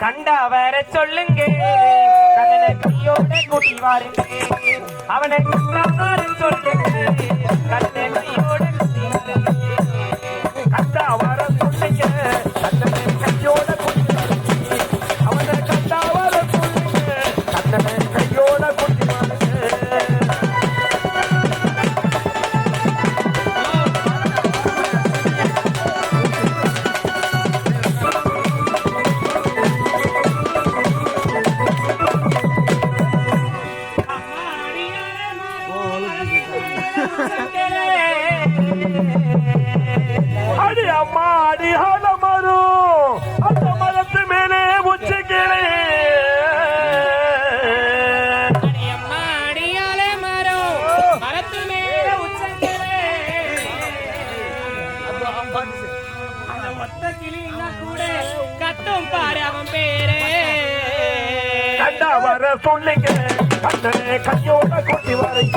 கண்டவர சொல்லுங்க. கண்ணனை கையோட கூட்டி வாருங்க. அவனை சொல்லுங்க. அடி அம்மா அடி ஆலமரம் அந்த மரத்து மேலே அவன் பேரே. கண்டா வர சொல்லுங்க. கண்ணனை கையோட குட்டி வாருங்க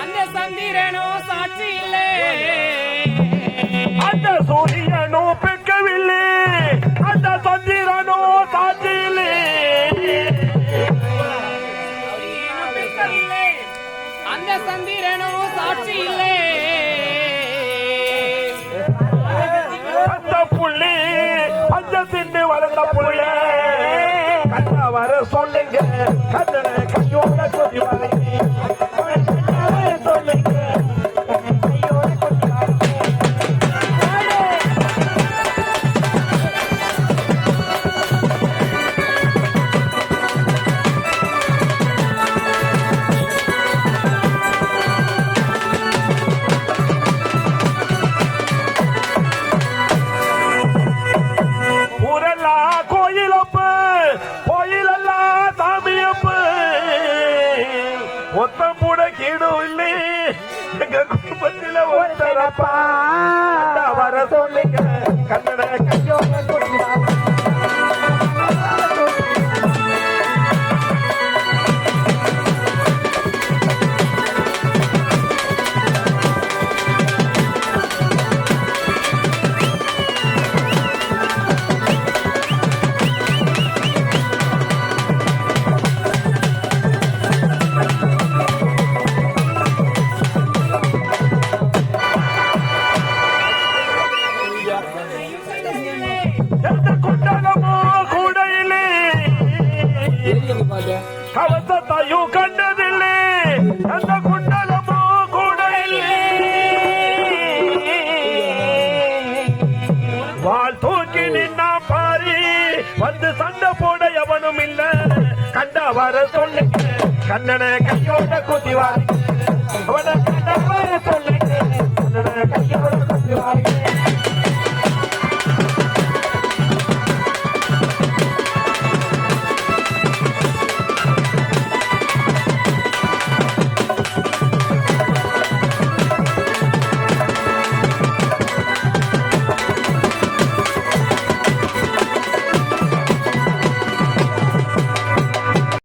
அந்த சந்திரனோ சாட்சி இல்லை. அந்த சூரியனோ பெக்கவில்லை அந்த சந்திரனோ சாட்சியில்லை அந்த சந்திரனோ சாட்சி இல்லை. அந்த புள்ளி அந்த திண்டு வளர்ந்த புள்ளி. கண்ணா வர சொல்லுங்க. கண்ணனை கோயிலெல்லாம் சாமியப்பு. ஒத்தம் கூட கீடும் இல்லை எங்க குடும்பத்தில் ஒருத்தரப்பா வர சொல்லுங்க கவசத்தையும் கண்டதில்லை. எந்த குண்டலமோ கூடையிலே வாழ் தூக்கி நின்னா பாரி வந்து சண்டை போட எவனும் இல்ல. கண்டா வர கண்ணனை கையோட குத்தி அவனை